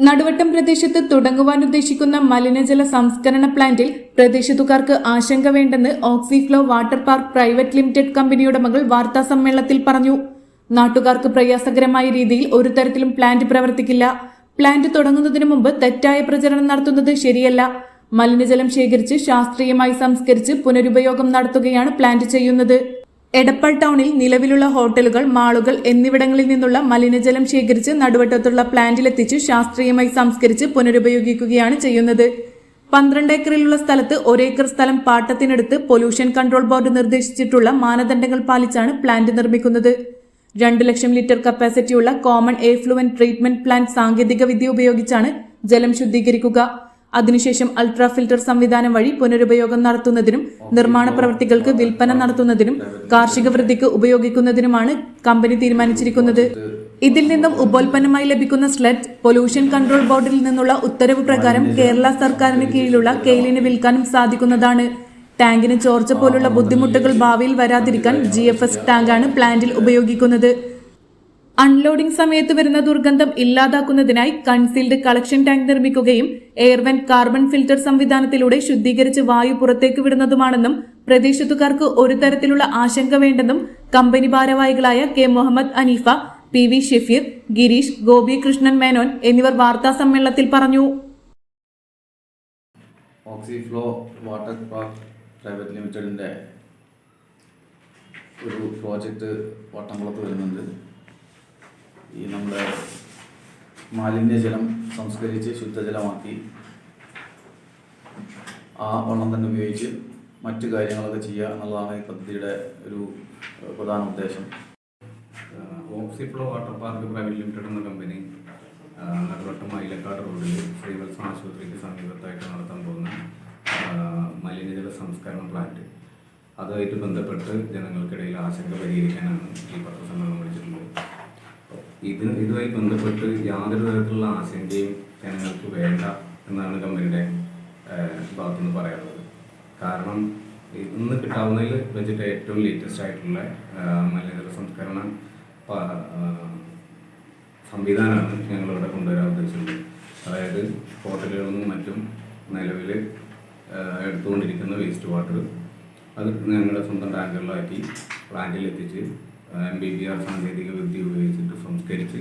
നടുവട്ടം പ്രദേശത്ത് തുടങ്ങുവാൻ ഉദ്ദേശിക്കുന്ന മലിനജല സംസ്കരണ പ്ലാന്റിൽ പ്രദേശത്തുകാർക്ക് ആശങ്ക വേണ്ടെന്ന് Oxyflow water park private limited കമ്പനിയുടെ മകൾ വാർത്താ സമ്മേളനത്തിൽ പറഞ്ഞു. നാട്ടുകാർക്ക് പ്രയാസകരമായ രീതിയിൽ ഒരു തരത്തിലും പ്ലാന്റ് പ്രവർത്തിക്കില്ല. പ്ലാന്റ് തുടങ്ങുന്നതിന് മുമ്പ് തെറ്റായ പ്രചരണം നടത്തുന്നത് ശരിയല്ല. മലിനജലം ശേഖരിച്ച് ശാസ്ത്രീയമായി സംസ്കരിച്ച് പുനരുപയോഗം നടത്തുകയാണ് പ്ലാന്റ് ചെയ്യുന്നത്. എടപ്പാൾ ടൗണിൽ നിലവിലുള്ള ഹോട്ടലുകൾ മാളുകൾ എന്നിവിടങ്ങളിൽ നിന്നുള്ള മലിനജലം ശേഖരിച്ച് നടുവട്ടത്തുള്ള പ്ലാന്റിലെത്തിച്ച് ശാസ്ത്രീയമായി സംസ്കരിച്ച് പുനരുപയോഗിക്കുകയാണ് ചെയ്യുന്നത്. പന്ത്രണ്ട് ഏക്കറിലുള്ള സ്ഥലത്ത് ഒരേക്കർ സ്ഥലം പാട്ടത്തിനെടുത്ത് പൊല്യൂഷൻ കൺട്രോൾ ബോർഡ് നിർദ്ദേശിച്ചിട്ടുള്ള മാനദണ്ഡങ്ങൾ പാലിച്ചാണ് പ്ലാന്റ് നിർമ്മിക്കുന്നത്. രണ്ട് ലക്ഷം ലിറ്റർ കപ്പാസിറ്റിയുള്ള കോമൺ എഫ്ലുവൻ ട്രീറ്റ്മെന്റ് പ്ലാന്റ് സാങ്കേതിക വിദ്യ ഉപയോഗിച്ചാണ് ജലം ശുദ്ധീകരിക്കുക. അതിനുശേഷം അൾട്രാ ഫിൽട്ടർ സംവിധാനം വഴി പുനരുപയോഗം നടത്തുന്നതിനും നിർമ്മാണ പ്രവൃത്തികൾക്ക് വിൽപ്പന നടത്തുന്നതിനും കാർഷിക വൃദ്ധിക്ക് ഉപയോഗിക്കുന്നതിനുമാണ് കമ്പനി തീരുമാനിച്ചിരിക്കുന്നത്. ഇതിൽ നിന്നും ഉപോൽപ്പന്നമായി ലഭിക്കുന്ന സ്ലെറ്റ് പൊല്യൂഷൻ കൺട്രോൾ ബോർഡിൽ നിന്നുള്ള ഉത്തരവ് പ്രകാരം കേരള സർക്കാരിന് കീഴിലുള്ള കെയിലിന് വിൽക്കാനും സാധിക്കുന്നതാണ്. ടാങ്കിന് ചോർച്ച പോലുള്ള ബുദ്ധിമുട്ടുകൾ ഭാവിയിൽ വരാതിരിക്കാൻ ജി എഫ് എസ് ടാങ്കാണ് പ്ലാന്റിൽ ഉപയോഗിക്കുന്നത്. അൺലോഡിംഗ് സമയത്ത് വരുന്ന ദുർഗന്ധം ഇല്ലാതാക്കുന്നതിനായി കൺസീൽഡ് കളക്ഷൻ ടാങ്ക് നിർമ്മിക്കുകയും എയർവെൻ കാർബൺ ഫിൽറ്റർ സംവിധാനത്തിലൂടെ ശുദ്ധീകരിച്ച് വായു പുറത്തേക്ക് വിടുന്നതുമാണെന്നും പ്രദേശത്തുകാർക്ക് ഒരു തരത്തിലുള്ള ആശങ്ക വേണ്ടെന്നും കമ്പനി ഭാരവാഹികളായ K Muhammad Aneefa P V Shefeer Girish Gopi Krishnan Menon എന്നിവർ വാർത്താ സമ്മേളനത്തിൽ പറഞ്ഞു. ഓക്സിഫ്ലോ വാട്ടർ പാർക്ക് പ്രൈവറ്റ് ലിമിറ്റഡിന്റെ ഒരു പ്രോജക്റ്റ് വട്ടംകുളത്ത് വരുന്നുണ്ട്. ഈ നമ്മുടെ മാലിന്യജലം സംസ്കരിച്ച് ശുദ്ധജലമാക്കി ആ വെള്ളം തന്നെ ഉപയോഗിച്ച് മറ്റു കാര്യങ്ങളൊക്കെ ചെയ്യുക എന്നുള്ളതാണ് ഈ പദ്ധതിയുടെ ഒരു പ്രധാന ഉദ്ദേശം. Oxyflow water park private limited എന്ന കമ്പനി നടുവട്ടം മൈലക്കാട് റോഡിൽ ശ്രീവത്സ ആശുപത്രിക്ക് സമീപത്തായിട്ട് നടത്താൻ പോകുന്ന മലിനജല സംസ്കരണ പ്ലാന്റ്. അതുമായിട്ട് ബന്ധപ്പെട്ട് ജനങ്ങൾക്കിടയിൽ ആശങ്ക പരിഹരിക്കാനാണ് ഈ പത്രസമ്മേളനം വിളിച്ചിട്ടുള്ളത്. ഇത് ഇതുമായി ബന്ധപ്പെട്ട് യാതൊരു തരത്തിലുള്ള ആശങ്കയും ജനങ്ങൾക്ക് വേണ്ട എന്നാണ് കമ്പനിയുടെ ഭാഗത്തു ഭാഗത്തുനിന്ന് പറയാനുള്ളത്. കാരണം ഇന്ന് കിട്ടാവുന്നതിൽ വെച്ചിട്ട് ഏറ്റവും ലേറ്റസ്റ്റ് ആയിട്ടുള്ള മലയാള സംസ്കരണ സംവിധാനമാണ് ഞങ്ങളിവിടെ കൊണ്ടുവരാൻ ഉദ്ദേശിച്ചത് അതായത് ഹോട്ടലുകളിൽ നിന്നും മറ്റും നിലവിൽ എടുത്തുകൊണ്ടിരിക്കുന്ന വേസ്റ്റ് വാട്ടർ അത് ഞങ്ങളുടെ സ്വന്തം ടാങ്കറിലാക്കി പ്ലാന്റിൽ എത്തിച്ച് എം ബി ബി ആർ സാങ്കേതിക വിദ്യ ഉപയോഗിച്ചിട്ട് സംസ്കരിച്ച്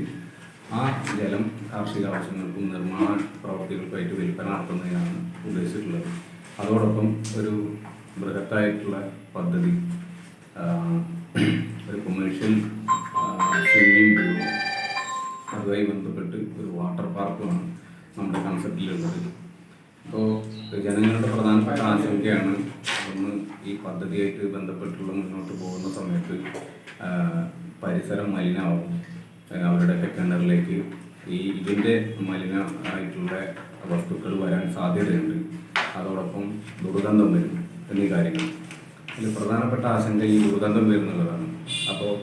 ആ ജലം കാർഷിക ആവശ്യങ്ങൾക്കും നിർമ്മാണ പ്രവർത്തികൾക്കുമായിട്ട് വിൽപ്പന നടത്തുന്നതിനാണ് ഉദ്ദേശിച്ചിട്ടുള്ളത്. അതോടൊപ്പം ഒരു ബൃഹത്തായിട്ടുള്ള പദ്ധതി ഒരു കൊമേഴ്ഷ്യൽ സ്വിമ്മിംഗ് പൂളും അതുമായി ബന്ധപ്പെട്ട് ഒരു വാട്ടർ പാർക്കുമാണ് നമ്മുടെ കൺസെപ്റ്റിലുള്ളത് അപ്പോൾ ജനങ്ങളുടെ പ്രധാനപ്പെട്ട ആശങ്കയാണ് ഒന്ന് ഈ പദ്ധതിയായിട്ട് ബന്ധപ്പെട്ടുള്ള മുന്നോട്ട് പോകുന്ന സമയത്ത് പരിസരം മലിനമാവും. ആ, അവരുടെയൊക്കെ കിണറിലേക്ക് ഈ ഇതിന്റെ മലിനമായിട്ടുള്ള വസ്തുക്കൾ വരാൻ സാധ്യതയുണ്ട്. അതോടൊപ്പം ദുർഗന്ധം വരും എന്നീ കാര്യങ്ങൾ. അതിൽ പ്രധാനപ്പെട്ട ആശങ്ക ഈ ദുർഗന്ധം വരുന്നുള്ളതാണ്. അപ്പോൾ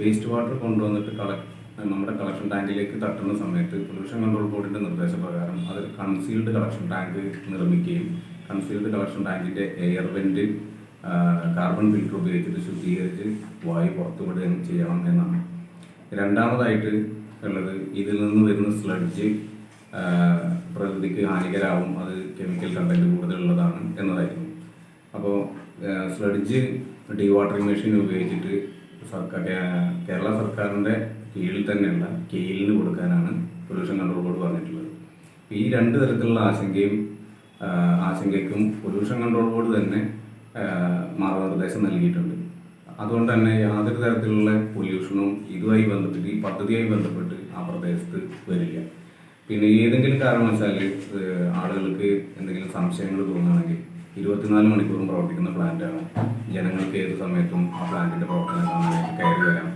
വേസ്റ്റ് വാട്ടർ കൊണ്ടുവന്നിട്ട് കളക്ട് നമ്മുടെ കളക്ഷൻ ടാങ്കിലേക്ക് തട്ടുന്ന സമയത്ത് പൊല്യൂഷൻ കൺട്രോൾ ബോർഡിന്റെ നിർദ്ദേശപ്രകാരം അതൊരു കൺസീൽഡ് കളക്ഷൻ ടാങ്ക് നിർമ്മിക്കുകയും കൺസീൽഡ് കളക്ഷൻ ടാങ്കിന്റെ എയർ വെന്റ് കാർബൺ ഫിൽറ്റർ ഉപയോഗിച്ചിട്ട് ശുദ്ധീകരിച്ച് വായു പുറത്തുവിടുകയും ചെയ്യണം എന്നാണ്. രണ്ടാമതായിട്ട് ഉള്ളത് ഇതിൽ നിന്ന് വരുന്ന സ്ലഡ്ജ് പ്രകൃതിക്ക് ഹാനികരാവും. അത് കെമിക്കൽ കണ്ടന്റ് കൂടുതലുള്ളതാണ് എന്നതായിരുന്നു. അപ്പോൾ സ്ലഡ്ജ് ഡീ വാട്ടറിംഗ് മെഷീൻ ഉപയോഗിച്ചിട്ട് സർക്കാർ കേരള സർക്കാരിന്റെ കീഴിൽ തന്നെയുള്ള കെയിലിന് കൊടുക്കാനാണ് പൊല്യൂഷൻ കൺട്രോൾ ബോർഡ് പറഞ്ഞിട്ടുള്ളത്. ഈ രണ്ട് തരത്തിലുള്ള ആശങ്കയും ആശങ്കയ്ക്കും പൊല്യൂഷൻ കൺട്രോൾ ബോർഡ് തന്നെ മാർഗനിർദ്ദേശം നൽകിയിട്ടുണ്ട്. അതുകൊണ്ട് തന്നെ യാതൊരു തരത്തിലുള്ള പൊല്യൂഷനും ഇതുമായി ബന്ധപ്പെട്ട് ഈ പദ്ധതിയുമായി ബന്ധപ്പെട്ട് ആ പ്രദേശത്ത് വരില്ല. പിന്നെ ഏതെങ്കിലും കാരണവശാൽ ആളുകൾക്ക് എന്തെങ്കിലും സംശയങ്ങൾ തോന്നുകയാണെങ്കിൽ ഇരുപത്തിനാല് മണിക്കൂറും പ്രവർത്തിക്കുന്ന പ്ലാന്റാണ് ജനങ്ങൾക്ക് ഏത് സമയത്തും ആ പ്ലാന്റിന്റെ പ്രവർത്തനം കാണാൻ